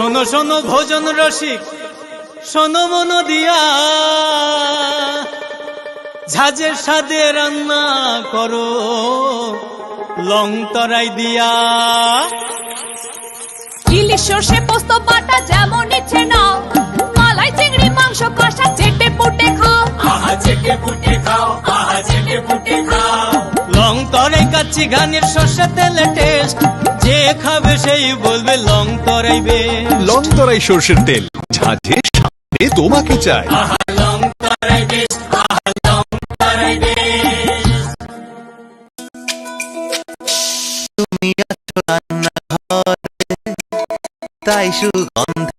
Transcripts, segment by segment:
শোনো শোনো ভোজন রসিক শোনো মন দিয়া। ঝাঁঝের সাদে রান্না করো লং তরাই দিয়া। ইলিশ সর্ষে পোস্ত বাটা যেমন ইচ্ছে নাও মালাই চিংড়ি মাংস কষা চেটে পুটে খাও। লং তরাই কাচ্ছি ঘানির শস্য তেলে টেস্ট যে খাবে সেই বলবে লং তরাইবে লং তরাই সর্ষের তেল। ঝাঁঝে সাথে তোমাকে চাই। লং তরাইবে তুমি আছো রান্নাঘরে তাই সুগন্ধ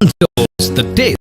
until the day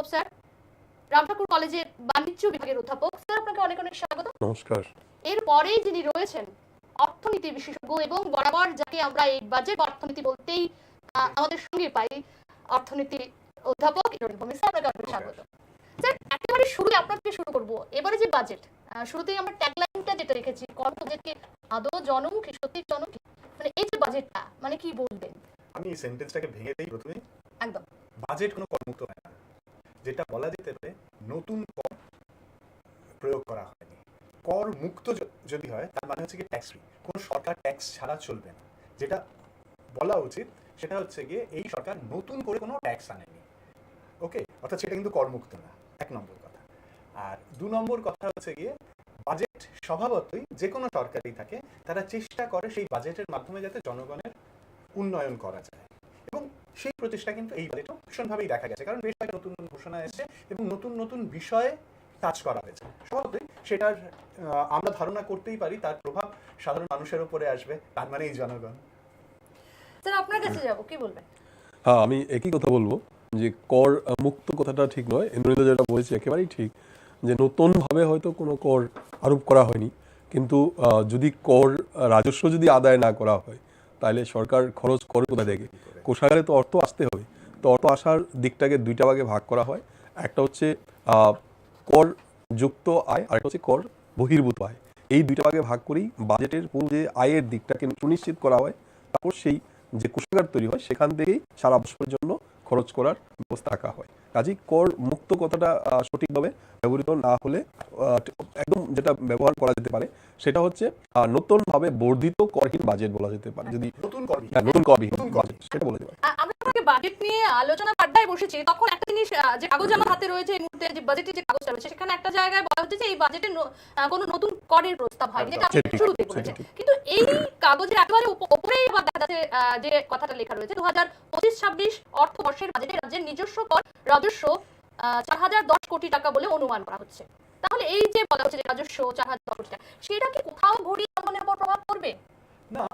গোপ স্যার। রামঠাকুর কলেজের বাণিজ্য বিভাগের অধ্যাপক। স্যার আপনাকে অনেক অনেক স্বাগত। নমস্কার। এরপরেই যিনি রয়েছেন অর্থনীতি বিশেষজ্ঞ এবং বরাবর যাকে আমরা এই বাজেট অর্থনীতি বলতেই আমাদের সঙ্গে পাই অর্থনীতি অধ্যাপক ইরোন ভূমি। স্যার আপনাকে অনেক স্বাগত। স্যার একেবারে শুরুতে আপনার থেকে শুরু করব। এবারে যে বাজেট শুরুতেই আমরা ট্যাগলাইনটা যেটা রেখেছি কর বাজেটকে আদৌ জনমুখী সত্যি জনমুখী মানে এই যে বাজেটটা মানে কি বলবেন? আমি এই সেন্টেন্সটাকে ভেঙে দিই প্রথমে একদম। বাজেট কোনো করমুক্ত হয় না। যেটা বলা যেতে পারে নতুন কর প্রয়োগ করা হয়নি। কর মুক্ত যদি হয়, তার মানে হচ্ছে কি ট্যাক্স ফ্রি কোনো সরকার ট্যাক্স ছাড়া চলবে না। যেটা বলা উচিত, সেটা হচ্ছে গিয়ে এই সরকার নতুন করে কোনো ট্যাক্স আনেনি। ওকে অর্থাৎ সেটা কিন্তু করমুক্ত না। এক নম্বর কথা। আর দু নম্বর কথা হচ্ছে গিয়ে বাজেট স্বভাবতই যে কোনো সরকারই থাকে, তারা চেষ্টা করে সেই বাজেটের মাধ্যমে যাতে জনগণের উন্নয়ন করা যায়। এবং সেই প্রচেষ্টা কিন্তু এই বাজেটও ভীষণভাবেই দেখা গেছে। কারণ বেশ কয়েকটা নতুন নতুন ঘোষণা এসেছে এবং নতুন নতুন বিষয়ে কাজ করা হয়েছে। স্বভাবতই সেটার আমরা ধারণা করতেই পারি তার প্রভাব সাধারণ মানুষের উপরে আসবে তার মানে এই জনগণ। স্যার আপনার কাছে যাব কি বলবেন? হ্যাঁ আমি একই কথা বলব যে কর মুক্ত কথাটা ঠিক নয়। ইন্দ্রনীল যেটা বলেছে একেবারেই ঠিক যে নতুনভাবে হয়তো কোনো কর আরোপ করা হয়নি। কিন্তু আহ, যদি কর রাজস্ব যদি আদায় না করা হয় তাহলে সরকার খরচ করে কোথা থেকে? কোষাগারে তো অর্থ আসতে হবে। তো অর্থ আসার দিকটাকে দুইটা ভাগে ভাগ করা হয়। একটা হচ্ছে কর যুক্ত আয় আর একটা হচ্ছে কর বহির্ভূত আয়। এই দুইটা ভাগে ভাগ করেই বাজেটের পুরো যে আয়ের দিকটাকে সুনিশ্চিত করা হয়, তারপর সেই যে কোষাগার তৈরি হয়, সেখান থেকেই সারা বছরের জন্য খরচ করার ব্যবস্থা রাখা হয়। কাজেই কর মুক্ত কথাটা সঠিকভাবে ব্যবহৃত না হলে একদম যেটা ব্যবহার করা যেতে পারে সেটা হচ্ছে আহ, নতুনভাবে বর্ধিত করহীন বাজেট বলা যেতে পারে। যদি নতুন করবি হ্যাঁ, নতুন নতুন। বাজেট সেটা বলা যেতে পারে বাজেট নিয়ে আলোচনা পাড্ডায় বসেছি। তখন একটা জিনিস যে কাগজ আমার হাতে রয়েছে এই মুহূর্তে যে বাজেটের যে কাগজটা রয়েছে সেখানে একটা জায়গায় বলা হচ্ছে যে এই বাজেটে কোনো নতুন করের প্রস্তাব হয়নি যেটা আপনি শুরুতে সেটা কিন্তু এই কাগজের একেবারে উপ- উপরেই আবার দেখা যাচ্ছে যে কথাটা লেখা রয়েছে দু হাজার পঁচিশ ছাব্বিশ অর্থবর্ষের বাজেটে রাজ্যের নিজস্ব কর রাজস্ব চার হাজার দশ কোটি টাকা বলে অনুমান করা হচ্ছে। তাহলে এই যে বলা হচ্ছে যে রাজস্ব চার হাজার দশ কোটি টাকা সেটা কি কোথাও ঘড়ির জন্মনের উপর প্রভাব পড়বে? না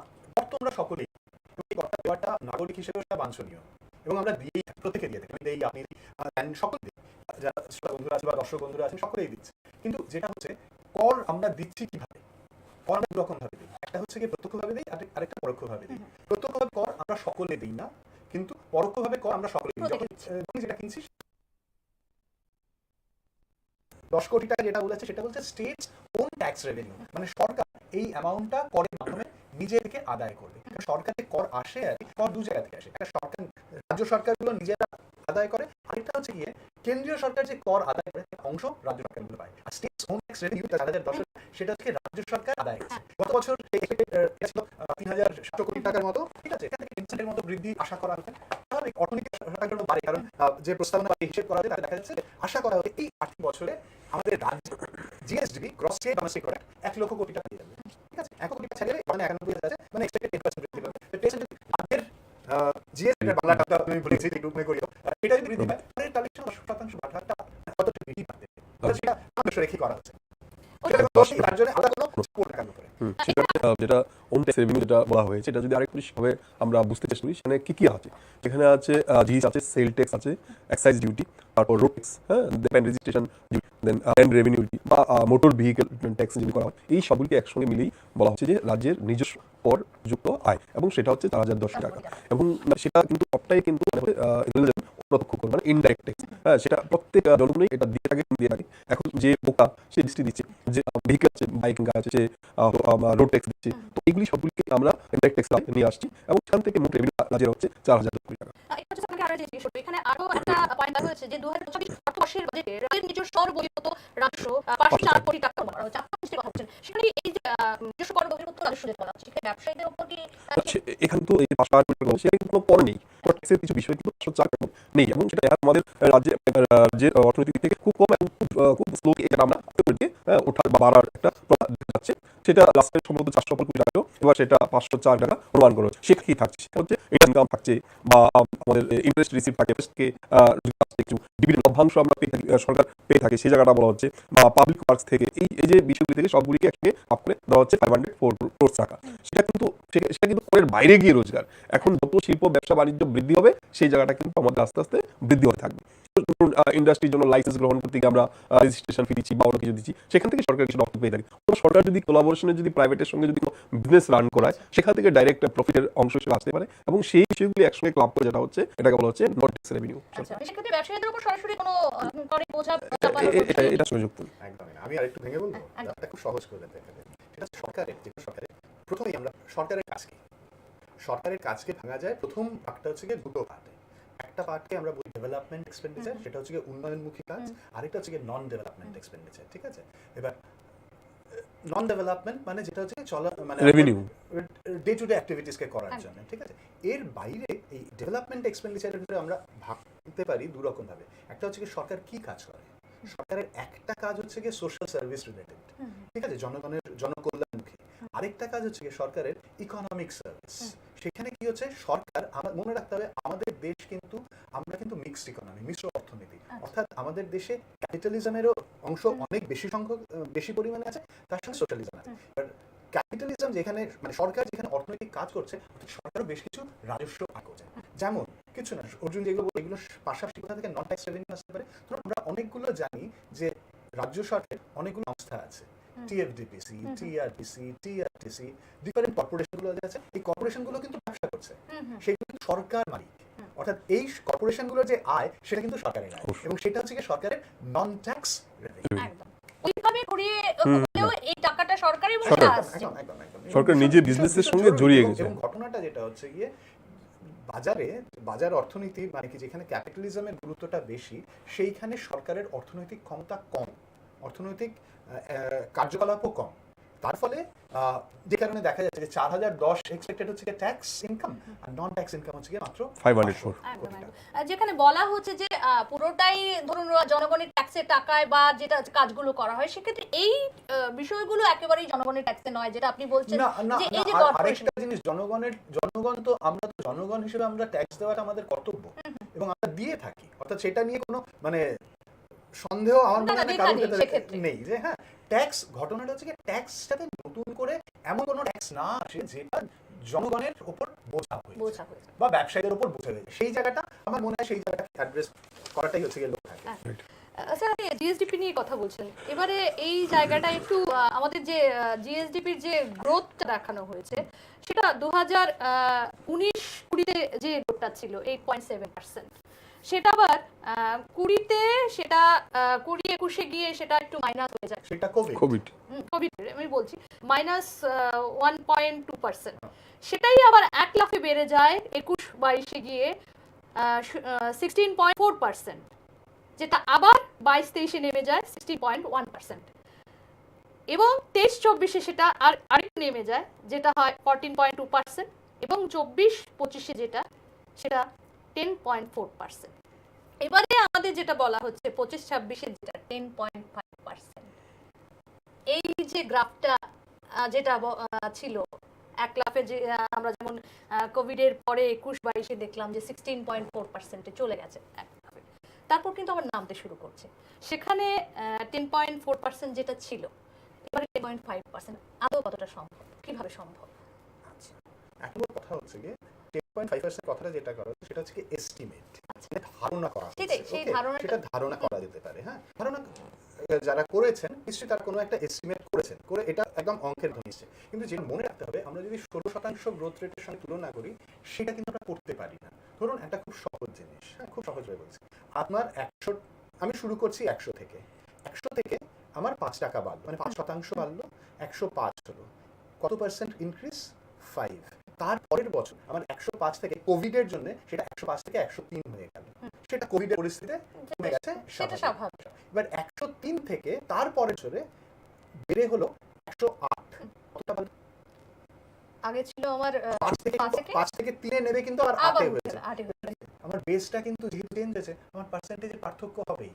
সকলেই এবং এই করটা দেওয়াটা নাগরিক হিসেবে সেটা বাঞ্ছনীয়। এবং আমরা দিয়েই প্রত্যেকে দিয়ে থাকি। দেই আপনি দেন সকলে যারা শ্রোতা বন্ধুরা আছে বা দর্শক বন্ধুরা আছেন সকলেই দিচ্ছে। কিন্তু যেটা হচ্ছে কর আমরা দিচ্ছি কীভাবে? কর আমরা দুরকম ভাবে দিই। একটা হচ্ছে কি প্রত্যক্ষভাবে দিই আর আরেকটা পরোক্ষভাবে দিই। প্রত্যক্ষভাবে কর আমরা সকলে দিই না কিন্তু পরোক্ষভাবে কর আমরা সকলে দিই। যখন যেটা কিনছি দশ কোটি টাকা যেটা বলেছে, সেটা বলছে স্টেট ওন ট্যাক্স রেভিনিউ মানে সরকার এই অ্যামাউন্টটা করের মাধ্যমে নিজে থেকে আদায় করবে। সরকারে কর আসে আর কর দু জায়গা থেকে আসে। একটা সরকার, রাজ্য সরকারগুলো নিজেরা আদায় করে, আরেকটা হচ্ছে গিয়ে কেন্দ্রীয় সরকার যে কর আদায় করে অংশ রাজ্য সরকারগুলো পায়। আর স্টেট ওন ট্যাক্স রেভিনিউ চার হাজার দশ, সেটা হচ্ছে রাজ্য সরকার আদায় করছে। গত বছর তিন হাজার সাতশো কোটি টাকার মতো, ঠিক আছে? এখান থেকে মতো বৃদ্ধি আশা করা হচ্ছে। তাহলে অর্থনীতি সরকারের জন্য বাড়ে কারণ যে প্রস্তাবনা বা হিসেব করা তাতে দেখা যাচ্ছে আশা করা হচ্ছে এই আর্থিক বছরে আমাদের রাজ্য GSDP gross state domestic product এক লক্ষ কোটি টাকা দিয়ে যাবে। ঠিক আছে? এক কোটি টাকা ছেড়ে মানে একানব্বই হাজার আছে মানে এক্সপেক্টেড টেন পার্সেন্ট বৃদ্ধি পাবে তো টেন রাজ্যের জিএসডি বাংলা টাকা আমি বলেছি একটু মনে করি আহ, এটা যদি বৃদ্ধি পায় তাহলে তাহলে শতাংশ বাড়াটা কতটা বৃদ্ধি পাবে? সেটা আমাদের রেখে করা হচ্ছে? আহ, যেটা ট্যাক্স যেটা বলা হয়েছে এটা যদি আরেকটু আমরা বুঝতে চেষ্টা করি, সেখানে কি কি আছে? সেখানে আছে জিএস আছে সেল ট্যাক্স আছে এক্সাইজ ডিউটি তারপর রোড ট্যাক্স হ্যাঁ রেজিস্ট্রেশন দেন ল্যান্ড রেভিনিউ বা মোটর ভেহিকেল ট্যাক্স যদি করা হয়, এই সবগুলিকে একসঙ্গে মিলেই বলা হচ্ছে যে রাজ্যের নিজস্ব কর যুক্ত আয় এবং সেটা হচ্ছে চার হাজার দশ টাকা। এবং সেটা কিন্তু সবটাই কিন্তু মানে, প্রত্যক্ষ কর মানে ইনডাইরেক্ট হ্যাঁ সেটা প্রত্যেক জনগণই এটা দিয়ে থাকে দিয়ে থাকে। এখন যে বোকা সে দৃষ্টি দিচ্ছে যে ভেহিকেল আছে বাইক আছে সে রোড ট্যাক্স দিচ্ছে। তো এইগুলি সবগুলিকে আমরা ইনডাইরেক্ট ট্যাক্স নিয়ে আসছি এবং সেখান থেকে মোট রেভিনিউ রাজ্যের হচ্ছে চার হাজার কোটি টাকা। এখানে আরও একটা পয়েন্ট হয়েছে যে ব্যবসায়ীদের উপর কি এখানে তো এই পাঁচশো আট কোটি সেটা কিন্তু কোনো পর নেই। ট্যাক্সের কিছু বিষয় কিন্তু পাঁচশো চার নেই। এবং সেটা আমাদের রাজ্যে রাজ্যের অর্থনীতি দিক থেকে খুব কম এবং খুব খুব স্লো আমরা ওঠার বাড়ার একটা প্রভাব দেখা যাচ্ছে। সেটা লাস্টের সম্ভবত চারশো কোটি টাকা এবার সেটা পাঁচশো চার টাকা অনুমান করা। হচ্ছে সেটা কি থাকছে? সেটা হচ্ছে ইনকাম থাকছে বা আমাদের ইন্টারেস্ট রিসিভ থাকে। ডিভিডেন্ড লভ্যাংশ আমরা পেয়ে থাকি সরকার পেয়ে থাকে, সেই জায়গাটা বলা হচ্ছে, বা পাবলিক ওয়ার্কস থেকে। এই এই যে বিষয়গুলি থেকে সবগুলিকে একসঙ্গে আপ করে দেওয়া হচ্ছে ফাইভ হান্ড্রেড ফোর ক্রোর্স টাকা। সেটা কিন্তু সেটা কিন্তু করের বাইরে গিয়ে রোজগার। এখন যত শিল্প, ব্যবসা, বাণিজ্য বৃদ্ধি হবে, সেই জায়গাটা কিন্তু আমাদের আস্তে আস্তে বৃদ্ধি হয়ে থাকবে। ইন্ডাস্ট্রির জন্য লাইসেন্স গ্রহণ করতে গিয়ে আমরা রেজিস্ট্রেশন ফি দিচ্ছি বা অন্য কিছু দিচ্ছি সেখান থেকে সরকার কিছু অর্থ পেয়ে থাকি। তো সরকার যদি কোলাবোরেশনে যদি প্রাইভেটের সঙ্গে যদি বিজনেস রান করায় সেখান থেকে ডাইরেক্ট প্রফিটের অংশ হিসেবে আসতে পারে এবং সেই বিষয়গুলি একসঙ্গে ক্লাব করে যেটা হচ্ছে এটাকে বলা হচ্ছে নট ট্যাক্স রেভিনিউ এটা এটা সংযুক্ত না। আমি আরেকটু ভেঙে বলব? একদম। খুব সহজ করে দেখাতে সেটা সরকারের যে সরকারের প্রথমেই আমরা সরকারের কাজ কি সরকারের কাজকে ভাঙা যায় প্রথম পার্টটা হচ্ছে গিয়ে দুটো পার্টে একটা পার্টকে আমরা ডেভেলপমেন্ট এক্সপেন্ডিচার সেটা হচ্ছে গিয়ে উন্নয়নমুখী কাজ আরেকটা হচ্ছে গিয়ে নন ডেভেলপমেন্ট এক্সপেন্ডিচার ঠিক আছে? এবার নন ডেভেলপমেন্ট মানে যেটা হচ্ছে চলা মানে Revenue. ডে টু ডে অ্যাক্টিভিটিসকে করার জন্য ঠিক আছে? এর বাইরে এই ডেভেলপমেন্ট এক্সপেন্ডিচারের ভিতরে আমরা ভাবতে পারি দু রকম ভাবে একটা হচ্ছে কি সরকার কি কাজ করে? সরকারের একটা কাজ হচ্ছে গিয়ে সোশ্যাল সার্ভিস রিলেটেড ঠিক আছে? জনগণের জনকল্যাণমুখী। আরেকটা কাজ হচ্ছে গিয়ে সরকারের ইকোনমিক সার্ভিস সেখানে কি হচ্ছে? সরকার মনে রাখতে হবে আমাদের দেশ কিন্তু আমরা কিন্তু মিক্সড ইকোনমি মিশ্র অর্থনীতি। অর্থাৎ আমাদের দেশে ক্যাপিটালিজমেরও অংশ অনেক বেশি সংখ্যক বেশি পরিমাণে আছে তার সঙ্গে সোশ্যালিজম আছে। ক্যাপিটালিজম যেখানে মানে সরকার যেখানে অর্থনৈতিক কাজ করছে অর্থাৎ সরকারও বেশ কিছু রাজস্ব আয় করছে। যেমন কিছু না অর্জুন যেগুলো এগুলো পাশাপাশি কোথা থেকে? নন ট্যাক্স রেভিনিউ আসতে পারে। ধরুন আমরা অনেকগুলো জানি যে রাজ্য সরকারের অনেকগুলো সংস্থা আছে। টিএফডিপিসি টিআরটিসি টিআরটিসি ডিফারেন্ট কর্পোরেশনগুলো আছে এই কর্পোরেশনগুলো কিন্তু ব্যবসা করছে। সেগুলো কিন্তু সরকার মালিক। অর্থাৎ এই কর্পোরেশনগুলোর যে আয় সেটা কিন্তু সরকারের আয়। এবং সেটা হচ্ছে সরকারের নন ট্যাক্স revenue। একদম। ওইভাবে করিয়ে হলেও এই টাকাটা সরকারের মধ্যে আসছে। একদম, একদম, একদম। সরকার নিজে বিষয়- সঙ্গে জড়িয়ে গেছে। এবং ঘটনাটা যেটা হচ্ছে গিয়ে বাজারে বাজার অর্থনীতি মানে কি যেখানে ক্যাপিটালিজমের গুরুত্বটা বেশি সেইখানে সরকারের অর্থনৈতিক ক্ষমতা কম। অর্থনৈতিক কার্যকলাপও কম। তার ফলে যে কারণে দেখা যাচ্ছে যে চার হাজার দশ এক্সপেক্টেড হচ্ছে ট্যাক্স ইনকাম আর নন ট্যাক্স ইনকাম হচ্ছে গিয়ে মাত্র 504 একদম কোটি একদম। টাকা। আহ, যেখানে বলা হচ্ছে যে পুরোটাই ধরুন জনগণের ট্যাক্সের টাকায় বা যেটা কাজগুলো করা হয় সেক্ষেত্রে এই বিষয়গুলো একেবারেই জনগণের ট্যাক্সে নয় যেটা আপনি বলছেন যে এই যে আরেকটা জিনিস জনগণের জনগণ তো আমরা তো জনগণ হিসেবে আমরা ট্যাক্স দেওয়াটা আমাদের কর্তব্য। এবং আমরা দিয়ে থাকি। অর্থাৎ সেটা নিয়ে কোনো মানে সন্দেহ আমার মনে হয় কারোর নেই নেই যে হ্যাঁ ট্যাক্স ঘটনাটা হচ্ছে কি ট্যাক্স সাথে নতুন করে এমন কোনো ট্যাক্স না আসে যেটা জনগণের উপর বোঝা হয়েছে বা ব্যবসায়ীদের উপর বোঝা হয়েছে। সেই জায়গাটা আমার মনে হয় সেই জায়গাটা অ্যাড্রেস করাটাই হচ্ছে গিয়ে লোক থাকে। স্যার আপনি জিএসডিপি নিয়ে কথা বলছেন এবারে এই জায়গাটা একটু আমাদের যে জিএসডিপির যে গ্রোথটা দেখানো হয়েছে সেটা দু হাজার উনিশ কুড়িতে যে গ্রোথটা ছিল এইট পয়েন্ট সেভেন পার্সেন্ট সেটা আবার কুড়িতে সেটা কুড়ি একুশে গিয়ে সেটা একটু মাইনাস হয়ে যায়। সেটা কোভিড কোভিড কোভিড আমি বলছি minus one point two percent সেটাই আবার এক লাফে বেড়ে যায় একুশ বাইশে গিয়ে সিক্সটিন পয়েন্ট ফোর পার্সেন্ট যেটা আবার বাইশ তেইশে নেমে যায় সিক্সটিন পয়েন্ট ওয়ান পার্সেন্ট এবং তেইশ চব্বিশে সেটা আর আরেকটু নেমে যায় যেটা হয় ফোরটিন পয়েন্ট টু পার্সেন্ট এবং চব্বিশ পঁচিশে যেটা সেটা টেন পয়েন্ট ফোর পার্সেন্ট এবারে আমাদের যেটা বলা হচ্ছে, পঁচিশ ছাব্বিশে যেটা টেন পয়েন্ট ফাইভ পার্সেন্ট এই যে গ্রাফটা যেটা ছিল, এক লাফে যে আমরা যেমন কোভিডের পরে একুশ বাইশে দেখলাম যে সিক্সটিন পয়েন্ট ফোর পার্সেন্টে চলে গেছে তারপর কিন্তু আবার নামতে শুরু করছে। সেখানে টেন পয়েন্ট ফোর পার্সেন্ট যেটা ছিল, এবারে টেন পয়েন্ট ফাইভ পার্সেন্ট আদৌ কতটা সম্ভব? কীভাবে সম্ভব? আচ্ছা। নম্বর কথা হচ্ছে গিয়ে পয়েন্ট ফাইভ পার্সেন্ট কথাটা যেটা করা সেটা হচ্ছে এস্টিমেট ধারণা করা সেটাই, সেই okay? ধারণাটা- সেটা ধারণা করা যেতে পারে হ্যাঁ? ধারণা যারা করেছেন নিশ্চয়ই তার কোনো একটা এস্টিমেট করেছেন করে এটা একদম অঙ্কের ধনিচ্ছে কিন্তু যেটা মনে রাখতে হবে আমরা যদি ষোলো শতাংশ গ্রোথ রেটের সঙ্গে তুলনা করি সেটা কিন্তু আমরা করতে পারি না। ধরুন একটা খুব সহজ জিনিস হ্যাঁ? খুব সহজ হয়ে বলছি। আপনার একশো আমি শুরু করছি একশো থেকে। একশো থেকে আমার পাঁচ টাকা বাড়লো মানে পাঁচ শতাংশ বাড়লো একশো পাঁচ হলো। কত পার্সেন্ট ইনক্রিজ ফাইভ তার পরের বছর আমার একশো পাঁচ থেকে কোভিডের জন্য সেটা একশো পাঁচ থেকে একশো তিন হয়ে গেল। সেটা কোভিডের পরিস্থিতিতে কমে গেছে স্বাভাবিক। এবার একশো তিন থেকে তার পরের বছরে বেড়ে হলো একশো আট। আগে ছিল আমার পাঁচ থেকে পাঁচ থেকে? তিনে নেবে কিন্তু আবার আটে হয়েছে। হয়ে। আমার বেসটা কিন্তু যেহেতু চেঞ্জ হয়েছে আমার পার্সেন্টেজের পার্থক্য হবেই।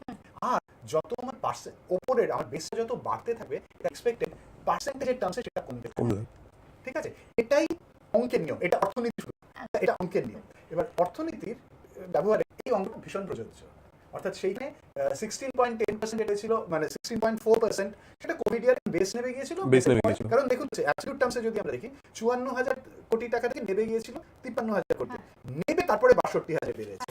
আর যত আমার পার্সেন্ট ওপরের আমার বেসটা যত বাড়তে থাকবে এক্সপেক্টেড পার্সেন্টেজের টার্মসে সেটা কমতে থাকবে। ঠিক আছে? এটাই অঙ্কের নিয়ম এটা অর্থনীতি শুরু এটা অঙ্কের নিয়ম। এবার অর্থনীতির ব্যবহারে এই অঙ্কটা ভীষণ প্রযোজ্য। অর্থাৎ সেইখানে সিক্সটিন পয়েন্ট টেন পার্সেন্ট এটা ছিল মানে সিক্সটিন পয়েন্ট ফোর পার্সেন্ট সেটা কোভিড ইয়ার বেস নেমে গিয়েছিল। কারণ দেখুন অ্যাবসলিউট টার্মসে যদি আমরা দেখি চুয়ান্ন হাজার কোটি টাকা থেকে নেমে গিয়েছিল তিপ্পান্ন হাজার কোটি। নেবে তারপরে বাষট্টি হাজার বেড়েছে।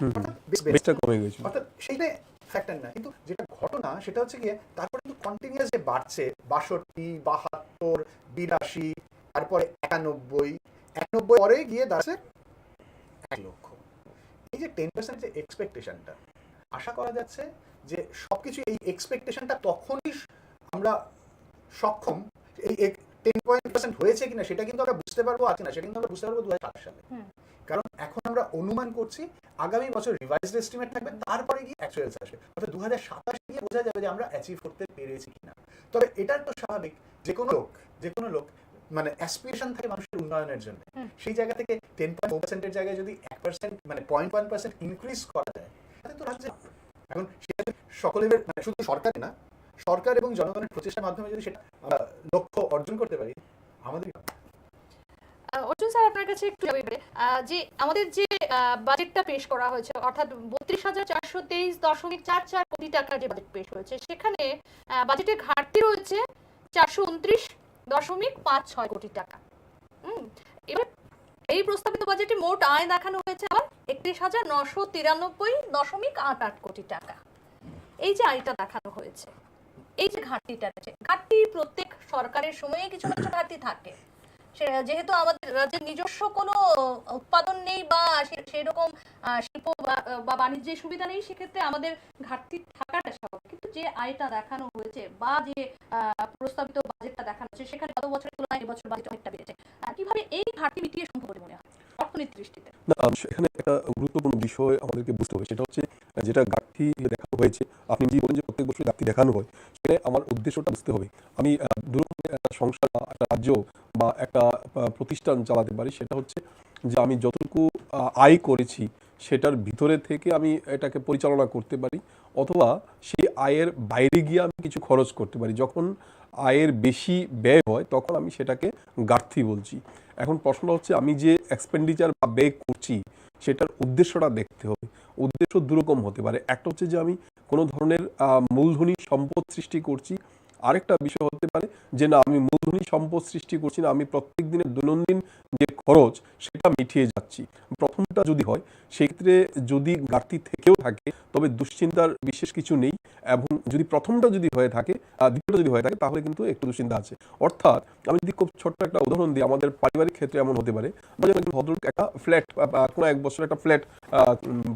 অর্থাৎ কমে অর্থাৎ সেইটা ফ্যাক্টর না। কিন্তু যেটা ঘটনা সেটা হচ্ছে গিয়ে তারপরে কিন্তু কন্টিনিউয়াস যে বাড়ছে বাষট্টি বাহাত্তর বিরাশি তারপরে একানব্বই একানব্বই পরে গিয়ে দাঁড়াচ্ছে এক লক্ষ। এই যে টেন পার্সেন্ট যে এক্সপেকটেশনটা আশা করা যাচ্ছে যে সবকিছু এই এক্সপেকটেশনটা তখনই আমরা সক্ষম এই টেন পয়েন্ট পার্সেন্ট হয়েছে কিনা সেটা কিন্তু আমরা বুঝতে পারব আছে না সেটা কিন্তু আমরা বুঝতে পারব দু সালে। কারণ এখন আমরা অনুমান করছি আগামী বছর রিভাইজড এস্টিমেট থাকবে তারপরে গিয়ে অ্যাকচুয়ালস আসবে। অর্থাৎ দু হাজার সাতাশ গিয়ে বোঝা যাবে যে আমরা অ্যাচিভ করতে পেরেছি কিনা। তবে এটা তো স্বাভাবিক যে কোনো লোক যে কোনো লোক মানে অ্যাসপিরেশন থাকে মানুষের উন্নয়নের জন্য। সেই জায়গা থেকে টেন পয়েন্ট ফোর পার্সেন্টের জায়গায় যদি এক পার্সেন্ট মানে পয়েন্ট ওয়ান পার্সেন্ট ইনক্রিজ করা যায় তাহলে তো রাজ্যে এখন সেটা সকলের মানে শুধু সরকার না সরকার এবং জনগণের প্রচেষ্টার মাধ্যমে যদি সেটা লক্ষ্য অর্জন করতে পারি আমাদের অর্জুন স্যার আপনার কাছে একটু যে আমাদের যে বাজেটটা পেশ করা হয়েছে অর্থাৎ বত্রিশ হাজার চারশো তেইশ দশমিক চার চার কোটি টাকার যে বাজেট পেশ হয়েছে সেখানে বাজেটের ঘাটতি রয়েছে চারশো উনত্রিশ দশমিক পাঁচ ছয় কোটি টাকা। এবার এই প্রস্তাবিত বাজেটে মোট আয় দেখানো হয়েছে আবার একত্রিশ হাজার নশো তিরানব্বই দশমিক আট আট কোটি টাকা। এই যে আয়টা দেখানো হয়েছে, এই যে ঘাটতিটা আছে ঘাটতি প্রত্যেক সরকারের সময়ে কিছু কিছু ঘাটতি থাকে। যেহেতু আমাদের রাজ্যের নিজস্ব কোনো উৎপাদন নেই বা সেরকম শিল্প বা- বাণিজ্যের সুবিধা নেই, সেক্ষেত্রে আমাদের ঘাটতি থাকাটা স্বাভাবিক। কিন্তু যে আয়টা দেখানো হয়েছে বা যে প্রস্তাবিত বাজেটটা দেখানো হয়েছে, সেখানে গত বছরের তুলনায় এবছর বাজেট অনেকটা বেড়েছে। কীভাবে এই ঘাটতি মিটিয়ে সম্ভব বলে মনে হয়, অর্থনীতির দৃষ্টিতে? এখানে একটা গুরুত্বপূর্ণ বিষয় আমাদেরকে বুঝতে হবে, সেটা হচ্ছে, যেটা ঘাটতি দেখানো হয়েছে, আপনি যে বলেন যে প্রত্যেক বছর ঘাটতি দেখানো হয় সেটা আমার উদ্দেশ্যটা বুঝতে হবে। আমি দুরকম সংসার একটা রাজ্য বা একটা প্রতিষ্ঠান চালাতে পারি, সেটা হচ্ছে যে আমি যতটুকু আয় করেছি, সেটার ভিতরে থেকে আমি এটাকে পরিচালনা করতে পারি, অথবা সেই আয়ের বাইরে গিয়ে আমি কিছু খরচ করতে পারি। যখন আয়ের বেশি ব্যয় হয়, তখন আমি সেটাকে ঘাটতি বলছি। এখন প্রশ্নটা হচ্ছে, আমি যে এক্সপেন্ডিচার বা ব্যয় করছি, সেটার উদ্দেশ্যটা দেখতে হবে। উদ্দেশ্য দুরকম হতে পারে। একটা হচ্ছে যে আমি কোনো ধরনের মূলধনী সম্পদ সৃষ্টি করছি আরেকটা বিষয় হতে পারে যে না, আমি মূলধনী সম্পদ সৃষ্টি করছি না, আমি প্রত্যেক দিনের দৈনন্দিন যে খরচ সেটা মিটিয়ে যাচ্ছি। প্রথমটা যদি হয়, সেক্ষেত্রে যদি ঘাটতি থেকেও থাকে, তবে দুশ্চিন্তার বিশেষ কিছু নেই এবং যদি প্রথমটা যদি হয়ে থাকে দ্বিতীয়টা যদি হয়ে থাকে, তাহলে কিন্তু একটু দুশ্চিন্তা আছে। অর্থাৎ আমি যদি খুব ছোট্ট একটা উদাহরণ দিই, আমাদের পারিবারিক ক্ষেত্রে এমন হতে পারে যেমন ভদ্রলোক একটা ফ্ল্যাট কোনো এক বছর একটা ফ্ল্যাট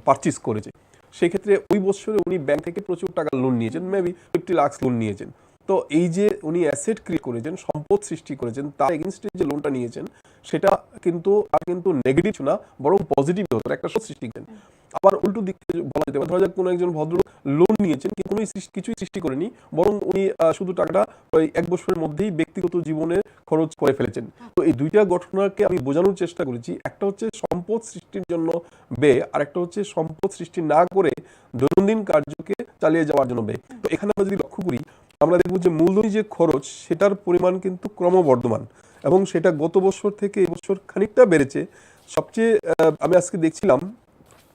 পারচেস করেছে। সেক্ষেত্রে ওই বছরে উনি ব্যাংক থেকে প্রচুর টাকা লোন নিয়েছেন মেবি ফিফটি লাক্স লোন নিয়েছেন। তো এই যে উনি অ্যাসেট ক্রিয়েট করেছেন, সম্পদ সৃষ্টি করেছেন, তার এগেনস্টে যে লোনটা নিয়েছেন, সেটা কিন্তু আর কিন্তু নেগেটিভ না, বরং পজিটিভ হতো একটা সৃষ্টি করেন আবার উল্টো দিক থেকে বলা যেতে পারে, ধরা যাক কোনো একজন ভদ্রলোক লোন নিয়েছেন, কিন্তু কোনো কিছুই সৃষ্টি করেনি বরং উনি শুধু টাকাটা ওই এক বছরের মধ্যেই ব্যক্তিগত জীবনে খরচ করে ফেলেছেন। তো এই দুইটা ঘটনাকে আমি বোঝানোর চেষ্টা করেছি, একটা হচ্ছে সম্পদ সৃষ্টির জন্য ব্যয়, আর একটা হচ্ছে সম্পদ সৃষ্টি না করে দৈনন্দিন কার্যকে চালিয়ে যাওয়ার জন্য ব্যয়। তো এখানে আমরা যদি লক্ষ্য করি আমরা দেখব যে মূলধনী যে খরচ, সেটার পরিমাণ কিন্তু ক্রমবর্ধমান এবং সেটা গত বছর থেকে এবছর খানিকটা বেড়েছে। সবচেয়ে আমি আজকে দেখছিলাম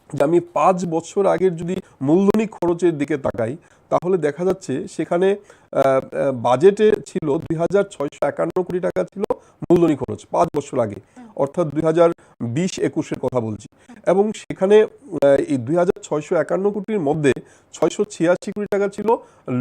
যে আমি পাঁচ বছর আগের যদি মূলধনী খরচের দিকে তাকাই, তাহলে দেখা যাচ্ছে সেখানে বাজেটে ছিল দুই হাজার ছয়শো একান্ন কোটি টাকা ছিল মূলধনী খরচ পাঁচ বছর আগে। অর্থাৎ দুই হাজার বিশ একুশের কথা বলছি। এবং সেখানে এই দুই হাজার ছয়শো একান্ন কোটির মধ্যে ছয়শো ছিয়াশি কোটি টাকা ছিল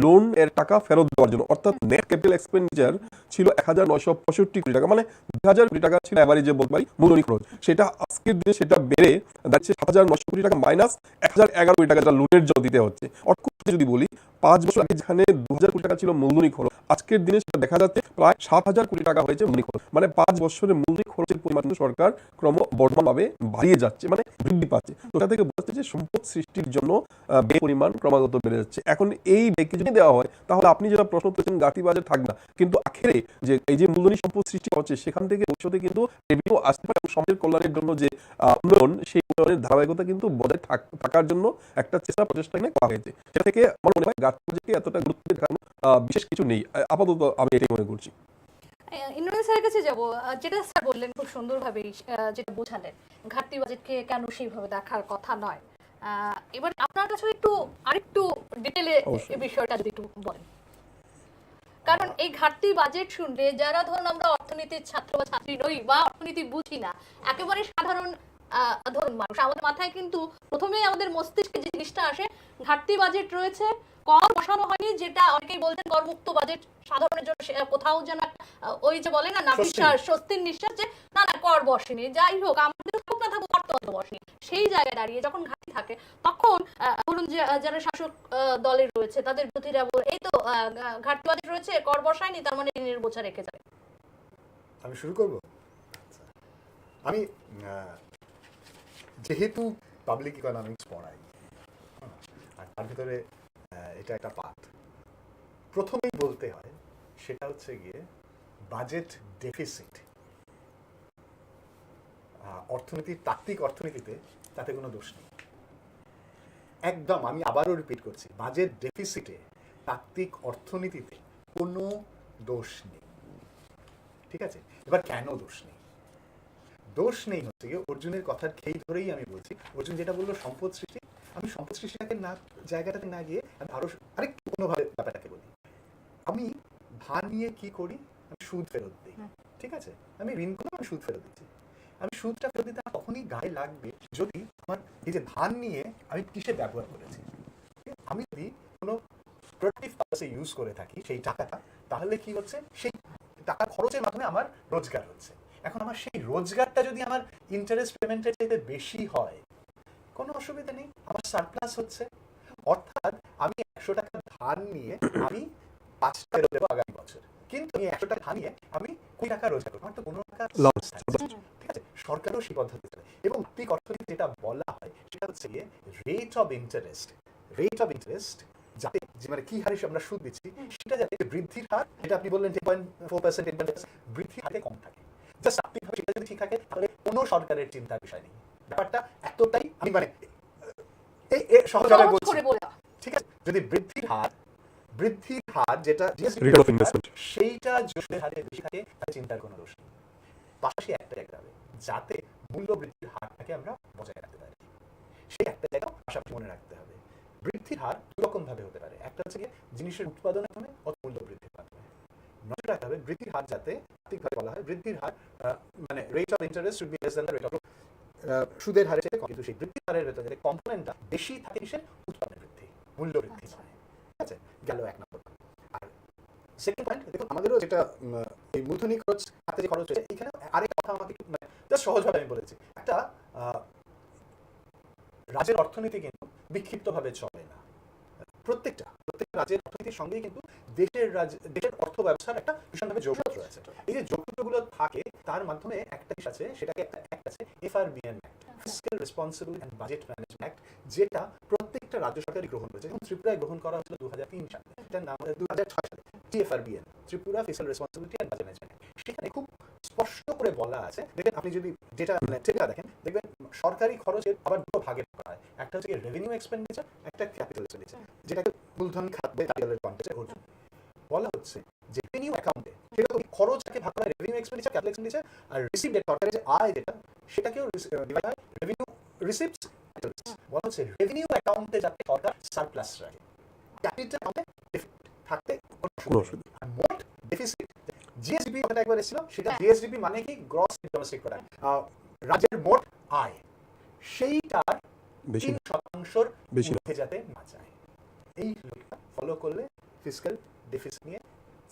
লোন এর টাকা ফেরত দেওয়ার জন্য। অর্থাৎ নেট ক্যাপিটাল এক্সপেন্ডিচার ছিল এক হাজার নয়শো পঁয়ষট্টি কোটি টাকা। মানে দুই হাজার কোটি টাকা ছিল অ্যাভারেজে বলতে পারি মূলধনী খরচ। সেটা আজকের দিনে সেটা বেড়ে দাঁড়িয়েছে সাত হাজার নশো কোটি টাকা মাইনাস এক হাজার এগারো কোটি টাকা যা লোনের জন্য দিতে হচ্ছে। অর্থ যদি বলি পাঁচ বছর আগে যেখানে দু হাজার কোটি টাকা ছিল মূলধনী খরচ, আজকের দিনে সেটা দেখা যাচ্ছে প্রায় সাত হাজার কোটি টাকা হয়েছে মূলধনী খরচ। মানে পাঁচ বছরের মূলধনী খরচের পরিমাণ সরকার ক্রমবর্ধমানভাবে বাড়িয়ে যাচ্ছে মানে বৃদ্ধি পাচ্ছে। তো এটা থেকে বোঝা যে সম্পদ সৃষ্টির জন্য ব্যয় পরিমাণ ক্রমাগত বেড়ে যাচ্ছে। এখন এই ব্যয়কে যদি দেওয়া হয়, তাহলে আপনি যেটা প্রশ্ন করেছেন, গাটি বাজার থাকবে না। কিন্তু আখেরে যে এই যে মূলধনী সম্পদ সৃষ্টি হচ্ছে সেখান থেকে ভবিষ্যতে কিন্তু রেভিনিউ আসতে পারে এবং সমাজের কল্যাণের জন্য যে উন্নয়ন, সেই উন্নয়নের ধারাবাহিকতা কিন্তু বজায় থাকার জন্য একটা চেষ্টা, প্রচেষ্টা এখানে করা হয়েছে। সেটা থেকে আমার মনে হয় বাজারকে এতটা গুরুত্ব দেখানো বিশেষ কিছু নেই। আপাতত আমি এটাই মনে করছি। ইন্দ্রনীল স্যারের কাছে যাব। যেটা স্যার বললেন খুব সুন্দরভাবেই আহ, যেটা বোঝালেন ঘাটতি বাজেটকে কেন সেইভাবে দেখার কথা নয়। এবার আপনার কাছে একটু আরেকটু ডিটেলে। এই বিষয়টা যদি একটু বলেন। কারণ এই ঘাটতি বাজেট শুনলে যারা ধরুন আমরা অর্থনীতির ছাত্র বা ছাত্রী নই বা অর্থনীতি বুঝি না একেবারে সাধারণ আহ, ধরুন মানুষ। আমাদের মাথায় কিন্তু প্রথমেই আমাদের মস্তিষ্কে যে জিনিসটা আসে ঘাটতি বাজেট রয়েছে। কর বসানো হয়নি যেটা অনেকেই বলছেন করমুক্ত বাজেট সাধারণের জন্য কোথাও যেন ওই যে বলে না না স্বস্তির নিঃশ্বাস। যে না না কর বসেনি। যাই হোক আমাদের থাকুক না থাকুক কর তো বসেনি। সেই জায়গায় দাঁড়িয়ে যখন ঘাটতি থাকে তখন ধরুন যে যারা শাসক দলে রয়েছে তাদের বিরোধীরা এই তো আহ, ঘাটতি বাজেট রয়েছে কর বসায়নি তার মানে ঋণের বোঝা রেখে যাবে। আমি শুরু করব? আচ্ছা। আমি যেহেতু পাবলিক ইকোনমিক্স পড়াই আর তার ভিতরে এটা একটা পাঠ। প্রথমেই বলতে হয়, সেটা হচ্ছে গিয়ে বাজেট ডেফিসিট অর্থনীতির তাত্ত্বিক অর্থনীতিতে তাতে কোনো দোষ নেই। একদম, আমি আবারও রিপিট করছি বাজেট ডেফিসিটে তাত্ত্বিক অর্থনীতিতে কোনো দোষ নেই। ঠিক আছে? এবার কেন দোষ নেই? দোষ নেই হচ্ছে গিয়ে। অর্জুনের কথার খেই ধরেই আমি বলছি। অর্জুন যেটা বলল সম্পদ সৃষ্টি। আমি সম্পদ সৃষ্টিটাকে না জায়গাটাতে না গিয়ে আমি আরও আরেকটু অন্যভাবে ব্যাপারটাকে বলি। আমি ধার নিয়ে কি করি? আমি সুদ ফেরত দিই। ঠিক আছে? আমি ঋণ করে আমি সুদ ফেরত দিচ্ছি। আমি সুদটা ফেরত দিতে তখনই গায়ে লাগবে যদি আমার এই যে ধান নিয়ে আমি কিসে ব্যবহার করেছি? আমি যদি কোনো প্রোডাক্টিভ পারপাসে ইউজ করে থাকি সেই টাকাটা তাহলে কি হচ্ছে? সেই টাকা খরচের মাধ্যমে আমার রোজগার হচ্ছে। এখন আমার সেই রোজগারটা যদি আমার ইন্টারেস্ট পেমেন্টের চাইতে বেশি হয় কোনো অসুবিধা নেই আমার সারপ্লাস হচ্ছে। অর্থাৎ আমি একশো টাকা ধার নিয়ে আমি পাঁচ টাকা দেবো আগামী বছর। কিন্তু আমি একশো টাকা ধার নিয়ে আমি কুড়ি টাকা রোজগার করব। আমার তো কোনো টাকা না। ঠিক আছে? সরকারও সেই পদ্ধতি চলে এবং আর্থিক অর্থনীতি যেটা বলা হয় সেটা হচ্ছে গিয়ে rate of interest rate of interest যাতে যে মানে কি হারে আমরা সুদ দিচ্ছি সেটা যাতে বৃদ্ধির হার যেটা আপনি বললেন টেন পয়েন্ট ফোর পার্সেন্ট বৃদ্ধির হারে কম থাকে। জাস্ট সেটা যদি ঠিক থাকে তাহলে কোনো সরকারের চিন্তার বিষয় নেই। ব্যাপারটা এতটাই আমি মানে এই সহজভাবে বলছি। ঠিক আছে? যদি বৃদ্ধির হার বৃদ্ধির হার যেটা. সেইটা হারে বেশি থাকে তাহলে চিন্তার কোনো দোষ নেই। পাশাপাশি একটা জায়গা হবে যাতে মূল্য বৃদ্ধির হারটাকে আমরা বজায় রাখতে পারি। সেই একটা জায়গা পাশাপাশি মনে রাখতে হবে। বৃদ্ধির হার দু রকম ভাবে হতে পারে। একটা হচ্ছে জিনিসের উৎপাদনের মাধ্যমে অথবা মূল্য বৃদ্ধির মাধ্যমে। নজর রাখতে হবে বৃদ্ধির হার যাতে আর্থিকভাবে বলা হয় বৃদ্ধির হার মানে rate of interest should be less than the rate of সুদের হারে চেয়ে কিন্তু সেই বৃদ্ধির হারের ভেতরে যাতে কম্পোনেন্টটা বেশি থাকে কিসের? উৎপাদনের বৃদ্ধি মূল্য বৃদ্ধি। আচ্ছা। ঠিক আছে? গেল এক নম্বর আর সেকেন্ড পয়েন্ট দেখুন আমাদেরও যেটা এই মূলধনী খরচ হাতে যে খরচ হয়েছে আরেক কথা আমাকে একটু মানে সহজভাবে আমি বলেছি। একটা আহ, রাজ্যের অর্থনীতি কিন্তু বিক্ষিপ্তভাবে চলে। প্রত্যেকটা প্রত্যেকটা রাজ্যের অর্থনীতির সঙ্গেই কিন্তু দেশের রাজ দেশের অর্থ ব্যবস্থার একটা ভীষণভাবে যোগসূত্র আছে এই যে যোগসূত্রগুলো থাকে তার মাধ্যমে একটা জিনিস আছে সেটাকে অ্যাক্ট আছে FRBM act physical responsible and budget management act যেটা প্রত্যেকটা রাজ্য সরকারই গ্রহণ করেছে। যেমন ত্রিপুরায় গ্রহণ করা হয়েছিল দু হাজার তিন সালে এটার নাম দু হাজার ছয় সালে TFRBM Tripura physical responsibility and budget management সেখানে খুব স্পষ্ট করে বলা আছে। দেখবেন আপনি যদি যেটা মানে টেবিলা দেখেন দেখবেন সরকারি খরচের আবার দুটো ভাগে করা হয়। একটা হচ্ছে রেভিনিউ এক্সপেন্ডিচার একটা ক্যাপিটাল এক্সপেন্ডিচার যেটাকে মূলধন খাতে ক্যাপিটালের কন্টেক্সে অর্জন বলা হচ্ছে যে রেভিনিউ অ্যাকাউন্টে সেটা তো খরচকে ভাগ করা হয় রেভিনিউ এক্সপেন্ডিচার ক্যাপিটাল এক্সপেন্ডিচার আর রিসিভ ডেট সরকারের যে আয় যেটা সেটাকেও ডিভাইড হয়। রেভিনিউ রিসিপ্টস বলা হচ্ছে রেভিনিউ অ্যাকাউন্টে যাতে সরকার সারপ্লাস রাখে। ক্যাপিটাল অ্যাকাউন্টে থাকতে কোনো অসুবিধা আর মোট ডেফিসিট জিএসডিপি কথাটা একবার এসেছিল? সেটা। জিএসডিপি মানে কি? গ্রস ডোমেস্টিক প্রোডাক্ট রাজ্যের মোট আয়। সেইটার বেশি শতাংশর বেশি। যাতে না যায়। এই ফলো করলে ফিজিক্যাল ডেফিসিট নিয়ে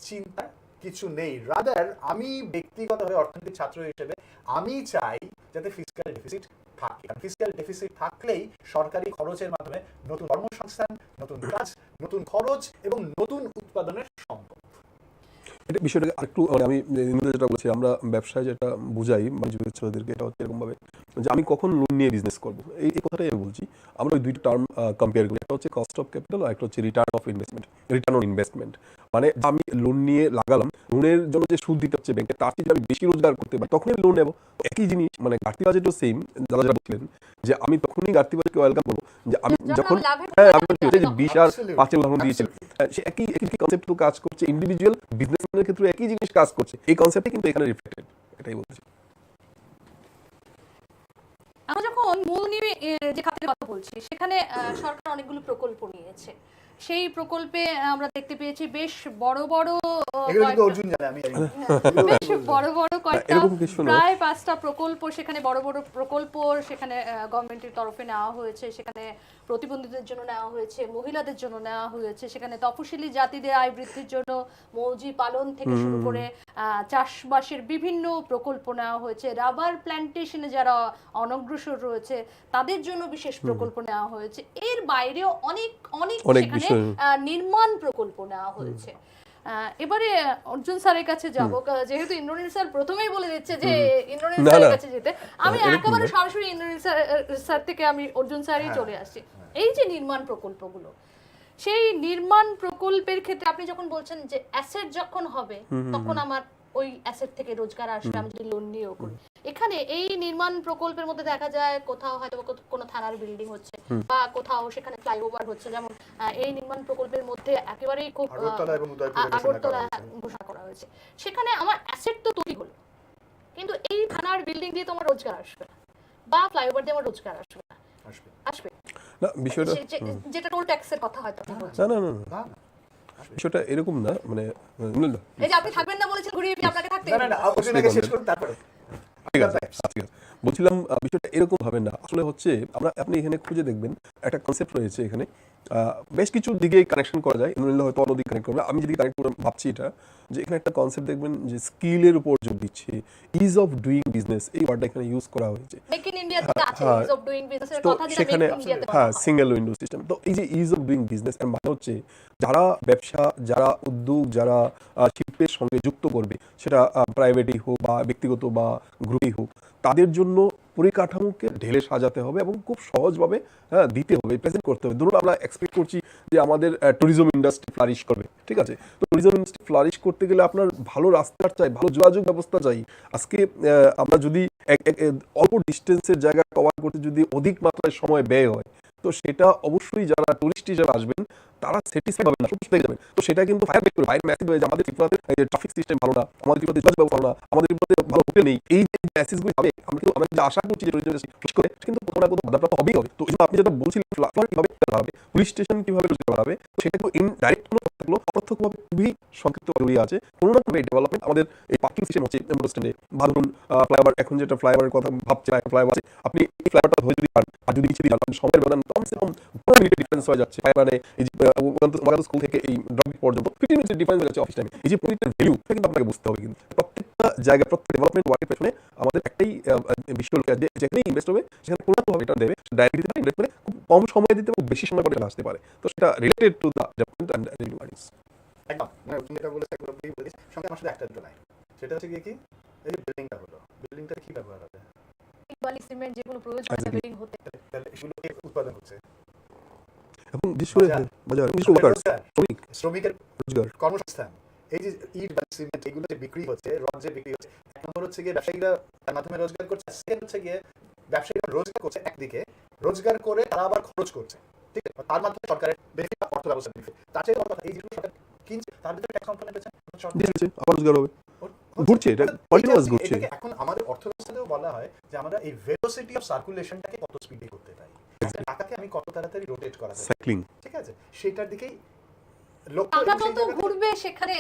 চিন্তা কিছু নেই। রাদার আমি ব্যক্তিগতভাবে অর্থনৈতিক ছাত্র হিসেবে আমি চাই যাতে ফিজিক্যাল ডেফিসিট থাকে। কারণ ফিজিক্যাল ডেফিসিট থাকলেই সরকারি খরচের মাধ্যমে নতুন কর্মসংস্থান নতুন কাজ নতুন খরচ এবং নতুন উৎপাদনের সম্ভব। এটা বিষয়টা একটু মানে আমি যেটা বলছি, আমরা ব্যবসায় যেটা বুঝাই বাণিজ্য ছেলেদেরকে, এটা হচ্ছে এরকমভাবে, যে আমি কখন লোন নিয়ে বিজনেস করব। এই এই কথাটাই আমি বলছি, আমরা ওই দুইটা টার্ম কম্পেয়ার করি, একটা হচ্ছে কস্ট অফ ক্যাপিটাল আর একটা হচ্ছে return of investment return on investment মানে আমি লোন নিয়ে লাগালাম লোনের জন্য যে সুদ দিতে হচ্ছে ব্যাংকে তার চেয়ে আমি বেশি রোজগার করতে পারি। তখনই আমি লোন নেব একই জিনিস মানে ঘাটতি বাজেটও সেম যারা যারা বলছিলেন যে আমি তখনই ঘাটতি বাজেটকে ওয়েলকাম করব যে আমি যখন হ্যাঁ আমি বলছি যে বিশ আর পাঁচের উদাহরণ দিয়েছিলেন হ্যাঁ, সে একই একই কনসেপ্ট তো কাজ করছে ইন্ডিভিজুয়াল বিজনেসম্যানের ক্ষেত্রে একই জিনিস কাজ করছে। এই কনসেপ্টে কিন্তু এখানে রিফ্লেক্টেড এটাই বলছি। আমরা যখন মূল নিয়ে যে খাতের কথা বলছি সেখানে সরকার অনেকগুলো প্রকল্প নিয়েছে। সেই প্রকল্পে আমরা দেখতে পেয়েছি বেশ বড় বড় না। বেশ বড় বড় কয়েকটা। প্রায় পাঁচটা প্রকল্প সেখানে বড় বড় প্রকল্প সেখানে গভর্নমেন্টের তরফে নেওয়া হয়েছে সেখানে প্রতিবন্ধীদের জন্য নেওয়া হয়েছে মহিলাদের জন্য নেওয়া হয়েছে। সেখানে তপশিলি জাতিদের আয় বৃদ্ধির জন্য মৌজি পালন থেকে শুরু করে চাষবাসের বিভিন্ন প্রকল্প নেওয়া হয়েছে। রাবার প্ল্যান্টেশনে যারা অনগ্রসর রয়েছে তাদের জন্য বিশেষ প্রকল্প নেওয়া হয়েছে। এর বাইরেও অনেক অনেক সেখানে আহ, নির্মাণ প্রকল্প নেওয়া হয়েছে। এবারে অর্জুন স্যারের কাছে যাব। যেহেতু ইন্দ্রনীল স্যার প্রথমেই বলে দিচ্ছে যে ইন্দ্রনীল স্যারের কাছে যেতে। আমি একেবারে সরাসরি ইন্দ্রনীল স্যার স্যার থেকে আমি অর্জুন স্যারই চলে আসছি। এই যে নির্মাণ প্রকল্পগুলো সেই নির্মাণ প্রকল্পের ক্ষেত্রে আপনি যখন বলছেন যে অ্যাসেট যখন হবে তখন আমার ওই অ্যাসেট থেকে রোজগার আসবে আমি যদি লোন নিয়েও করি। এখানে এই নির্মাণ প্রকল্পের মধ্যে দেখা যায় কোথাও হয়তো কোনো থানার বিল্ডিং হচ্ছে বা কোথাও সেখানে ফ্লাইওভার হচ্ছে। যেমন এই নির্মাণ প্রকল্পের মধ্যে একেবারেই খুব আগরতলা ঘোষণা করা হয়েছে। সেখানে আমার অ্যাসেট তো তৈরি হলো। কিন্তু এই থানার বিল্ডিং দিয়ে তো আমার রোজগার আসবে না বা ফ্লাইওভার দিয়ে আমার রোজগার আসবে না। আসবে। আসবে। না বিষয়টা যেটা টোল ট্যাক্সের কথা হয়তো না না না না। বিষয়টা এরকম না মানে এই যে আপনি থাকবেন না বলেছেন ঘুরিয়ে আপনাকে থাকতে না না শেষ করুন তারপরে। আচ্ছা, বলছিলাম বিষয়টা এরকম ভাবে না। আসলে হচ্ছে আমরা আপনি এখানে খুঁজে দেখবেন একটা কনসেপ্ট রয়েছে এখানে। বেশ কিছু দিকে কানেকশন করা যায়। ইন্দ্রনীল হয়তো অন্য দিকে কানেক্ট করবে। আমি যদি কানেক্ট করে ভাবছি এটা যে এখানে একটা কনসেপ্ট দেখবেন যে স্কিলের উপর জোর দিচ্ছে। ইজ অফ ডুইং বিজনেস এই ওয়ার্ডটা এখানে ইউজ করা হয়েছে। হ্যাঁ। সেখানে হ্যাঁ সিঙ্গেল উইন্ডো সিস্টেম তো এই যে ইজ অফ ডুইং বিজনেস এর মানে হচ্ছে যারা ব্যবসা যারা উদ্যোগ যারা শিল্পের সঙ্গে যুক্ত করবে সেটা প্রাইভেটই হোক বা ব্যক্তিগত বা গ্রুপই হোক তাদের জন্য পরিকাঠামোকে ঢেলে সাজাতে হবে এবং খুব সহজভাবে হ্যাঁ দিতে হবে প্রেজেন্ট করতে হবে। ধরুন, আমরা এক্সপেক্ট করছি যে আমাদের ট্যুরিজম ইন্ডাস্ট্রি ফ্লারিশ করবে, ঠিক আছে? তো ট্যুরিজম ইন্ডাস্ট্রি ফ্লারিশ করতে গেলে আপনার ভালো রাস্তার চাই, ভালো যোগাযোগ ব্যবস্থা চাই। আজকে আমরা যদি অল্প ডিস্টেন্সের জায়গা কভার করতে যদি অধিক মাত্রায় সময় ব্যয় হয় তো সেটা অবশ্যই যারা টুরিস্ট হিসেবে আসবেন, তারা স্যাটিসফাই হবেন না সন্তুষ্ট হয়ে যাবেন। তো সেটা কিন্তু ফায়ার করবে ফায়ার ম্যাসেজ হয়ে যে আমাদের ত্রিপুরাতে ট্রাফিক সিস্টেম ভালো না, আমাদের ত্রিপুরাতে ব্যবস্থা ভালো না, আমাদের ত্রিপুরাতে ভালো হোটেল নেই। এই যে মেসেজগুলি পাবে আমরা কিন্তু, আমরা যে আশা করছি যে টুরিজম করে কিন্তু কোথাও না কোথাও বাধাপ্রাপ্ত হবেই হবে তো এই আপনি যেটা বলছিলেন ফ্লাইওভার কীভাবে পারবে পুলিশ স্টেশন কীভাবে করতে পারবে সেটা কিন্তু ইনডাইরেক্ট কোনো থাকল অপ্রত্যক্ষভাবে খুবই সংক্ষিপ্ত জড়িয়ে আছে কোনো না কোনো ডেভেলপমেন্ট আমাদের এই পার্কিং সিস্টেম হচ্ছে মেট্রো স্ট্যান্ডে বা ধরুন ফ্লাইওভার এখন যেটা ফ্লাইওভারের কথা ভাবছে একটা ফ্লাইওভার আছে আপনি এই ফ্লাইওভারটা ধরে যদি পান আর যদি নিচে দিয়ে সময়ের ব্যবধান কমসে কম পনেরো মিনিটের ডিফারেন্স হয়ে যাচ্ছে ফ্লাইওভারে এই যে ওয়াগান্ত স্কুল থেকে এই ড্রপ পর্যন্ত ফিফটিন মিনিটের ডিফারেন্স হয়ে যাচ্ছে অফিস টাইমে এই যে প্রত্যেকটা ভ্যালু সেটা কিন্তু আপনাকে বুঝতে হবে কিন্তু প্রত্যেক ডেভেলপমেন্ট ওয়ার্কের পেছনে আমাদের একটাই বিষয় হলো ইনভেস্ট হবে সেখানে কোনো না কোনোভাবে এটা দেবে ডাইরেক্ট দিতে পারে ইনভেস্ট করে খুব কম সময় দিতে পারে বেশি সময় পরে আসতে পারে। তো সেটা related to the development and earnings একদম মানে তুমি যেটা বলেছ সঙ্গে আমার সাথে একটা দুটো লাইন সেটা হচ্ছে কি এই যে বিল্ডিংটা হলো বিল্ডিংটা কি ব্যবহার হবে বালি সিমেন্ট যেগুলো প্রয়োজন আছে বিল্ডিং হতে তাহলে এগুলোকে উৎপাদন হচ্ছে? এবং বিশেষ বাজার। শ্রমিক। শ্রমিকের রোজগার। কর্মসংস্থান। এই যে ইট বা সিমেন্ট এগুলো যে বিক্রি হচ্ছে রড যে বিক্রি হচ্ছে এক নম্বর হচ্ছে গিয়ে ব্যবসায়ীরা তার মাধ্যমে রোজগার করছে সেকেন্ড হচ্ছে গিয়ে ব্যবসায়ীরা রোজগার করছে একদিকে রোজগার করে তারা আবার খরচ করছে ঠিক আছে? তার মাধ্যমে সরকারের বেনিফিট অর্থ ব্যবস্থা বেনিফিট তার চেয়ে বড় কথা এই যেগুলো সরকার কিনছে তার ভিতরে ট্যাক্স কম্পোনেন্ট আছে? আবার রোজগার হবে। ঘুরছে, এটা ঘুরছে। এখন আমাদের অর্থব্যবস্থাতেও বলা হয় যে আমরা এই ভেলোসিটি অফ সার্কুলেশনটাকে কত স্পিডে করতে পারি। টাকাকে আমি কত তাড়াতাড়ি রোটেট পারি। সাইক্লিং ঠিক আছে? সেটার দিকেই টাকা যত ঘুরবে সেখানে।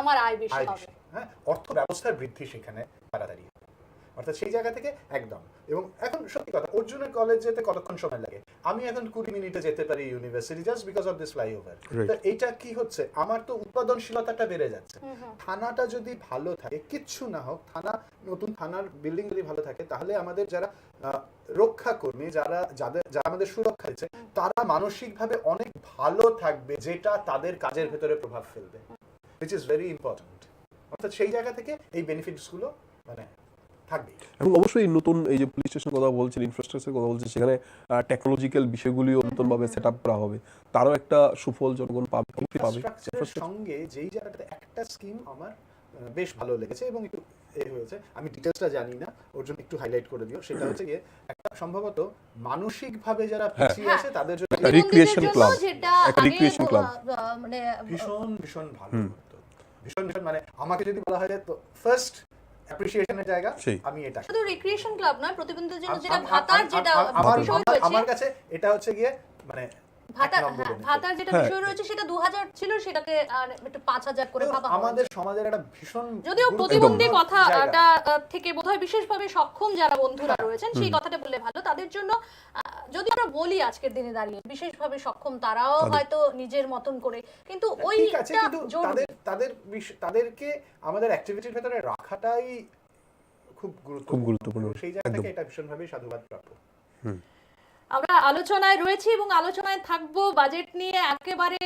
আমার আয় বেশি হবে। হ্যাঁ অর্থ ব্যবস্থার বৃদ্ধি সেখানে তাড়াতাড়ি অর্থাৎ সেই জায়গা থেকে একদম। এবং এখন সত্যি কথা অর্জুনের কলেজ যেতে কতক্ষণ সময় লাগে? আমি এখন কুড়ি মিনিটে যেতে পারি university just because of this flyover এইটা কি হচ্ছে? আমার তো উৎপাদনশীলতাটা বেড়ে যাচ্ছে। থানাটা যদি ভালো থাকে কিচ্ছু না হোক থানা নতুন থানার বিল্ডিং যদি ভালো থাকে তাহলে আমাদের যারা রক্ষা কর্মী যারা যাদের যারা আমাদের সুরক্ষা দিচ্ছে তারা মানসিকভাবে অনেক ভালো থাকবে যেটা তাদের কাজের ভেতরে প্রভাব ফেলবে। উইচ ইজ ভেরি ইম্পর্ট্যান্ট অর্থাৎ সেই জায়গা থেকে এই বেনিফিটসগুলো মানে থাকবে এবং অবশ্যই নতুন এই যে পুলিশ স্টেশন কথা বলছেন ইনফ্রাস্ট্রাকচার কথা বলছেন সেখানে টেকনোলজিক্যাল বিষয়গুলিও নতুনভাবে সেট আপ করা হবে। তারও একটা সুফল জনগণ পাবে পাবে। সঙ্গে যেই জায়গাটাতে একটা স্কিম আমার বেশ ভালো লেগেছে এবং একটু এ হয়েছে। আমি ডিটেলসটা জানি না ওর জন্য একটু হাইলাইট করে দিও। সেটা হচ্ছে গিয়ে একটা সম্ভবত মানসিকভাবে যারা পিছিয়ে আছে তাদের জন্য club, যেটা একটা। আ, আ, মানে ভীষণ ভীষণ ভালো ভীষণ ভীষণ মানে আমাকে যদি বলা হয় তো ফার্স্ট অ্যাপ্রিসিয়েশনের জায়গা আমি এটা শুধু রিক্রিয়েশন ক্লাব নয় প্রতিবন্ধীদের জন্য যেটা ভাতার যেটা বিষয় আমার- আমার কাছে এটা হচ্ছে গিয়ে মানে ভাতার হ্যাঁ। ভাতার যেটা হ্যাঁ। বিষয় রয়েছে সেটা দু হাজার ছিল সেটাকে একটু পাঁচ হাজার করে ভাবা আমাদের সমাজের একটা ভীষণ যদিও প্রতিবন্ধী। কথাটা থেকে বোধহয় বিশেষভাবে সক্ষম যারা বন্ধুরা রয়েছেন সেই কথাটা বললে ভালো তাদের জন্য যদি আমরা বলি আজকের দিনে দাঁড়িয়ে বিশেষভাবে সক্ষম তারাও হয়তো নিজের মতন করে কিন্তু ওই কিন্তু জরুরি তাদের তাদের তাদেরকে আমাদের অ্যাক্টিভিটির ভেতরে রাখাটাই খুব গুরুত্বপূর্ণ। গুরুত্বপূর্ণ, সেই জায়গা থেকে এটা ভীষণভাবে সাধুবাদ প্রাপ্য আমরা আলোচনায় রয়েছি এবং আলোচনায় থাকব বাজেট নিয়ে। একেবারে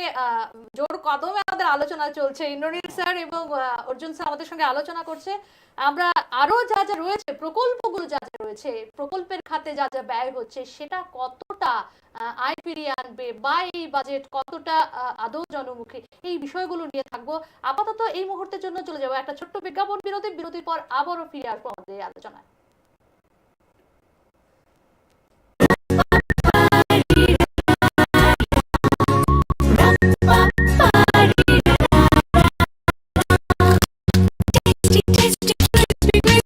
জোর কদমে আমাদের আলোচনা চলছে। ইন্দ্রনীল স্যার এবং অর্জুন স্যার আমাদের সঙ্গে আলোচনা করছে। আমরা আরও যা যা রয়েছে, প্রকল্পগুলো যা যা রয়েছে, প্রকল্পের খাতে যা যা ব্যয় হচ্ছে, সেটা কতটা আয় ফিরিয়ে আনবে বা এই বাজেট কতটা আদৌ জনমুখী, এই বিষয়গুলো নিয়ে থাকব। আপাতত এই মুহূর্তের জন্য চলে যাব। একটা ছোট্ট বিজ্ঞাপন বিরতি, বিরতির পর আবারও ফিরে আসব আমাদের এই আলোচনায়।